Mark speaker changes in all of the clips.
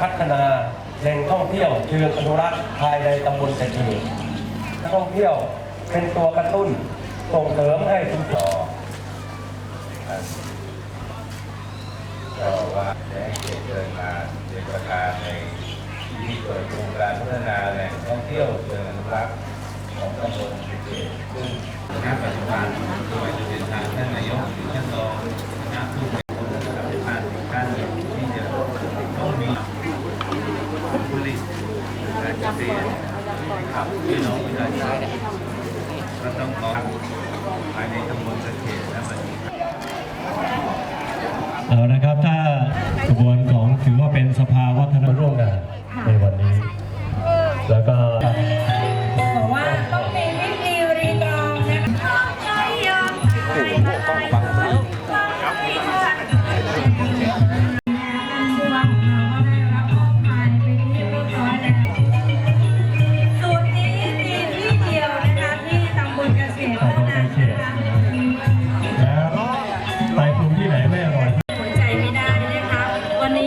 Speaker 1: พัฒนาแหล่งท่องเที่ยวเชิงอนุรักษ์ภายในตำบลเฉดนักท่องเที่ยวเป็นตัวกระตุ้นส่งเสริมให้ชุมชน
Speaker 2: ก็ว่าได้เกิดมาเป็นประธานในที่เปิดโครงการพัฒนาแหล่งท่องเที่ยวเชิงอนุรักษ์ของตำบลภูเก็ตซึ่งณปัจจุบันโดยจะเป็นทางท่านนายกหรือท่านรองคณะผู้บริหารระดับท่านท่านที่จะต้องมีผลิต การเกษตรให้กับพี่น้องประชาชนก็ต้องขอภายในตำบลสเกตและบัดนี้
Speaker 3: เอานะครับถ้ากระบวนของถือว่าเป็นสภาวัฒนธรรมร่วมกัน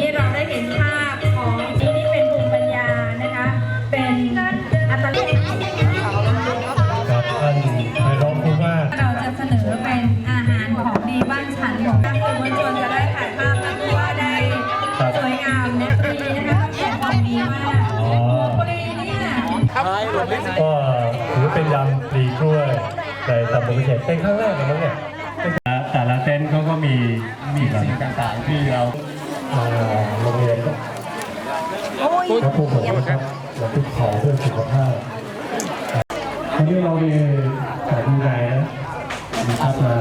Speaker 3: นี้
Speaker 4: เราได้เห็
Speaker 3: น
Speaker 4: ภาพของที่นี่เป็นภูมิปัญญานะคะ เป็นอัตลักษณ์
Speaker 3: กับท่านนายรองผู้ว่า
Speaker 4: เราจะเสนอเป็นอาหารของดีบ้านฉันของทางสื่อมวลชนจะได้ถ่ายภาพกันว่าได้สวยงามและตรีนะคะต้องบอกดีมากปรีเนี่ย
Speaker 3: ก็ถือเป็นยำปลีกล้วยในตำบลพิเศษเป็นครั้งแรกเลยมั้งเนี่ยแต่ละเต็นท์เขาก็มีมีสิ่งต่างๆที่เรา โรงเรียนและผู้ปกครองครับและทุกขอเพื่อสุขภาพวันนี้เรามีขายดูใจนะมีภาพมา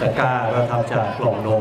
Speaker 3: ตะกร้าก็ทำจากกล่องนม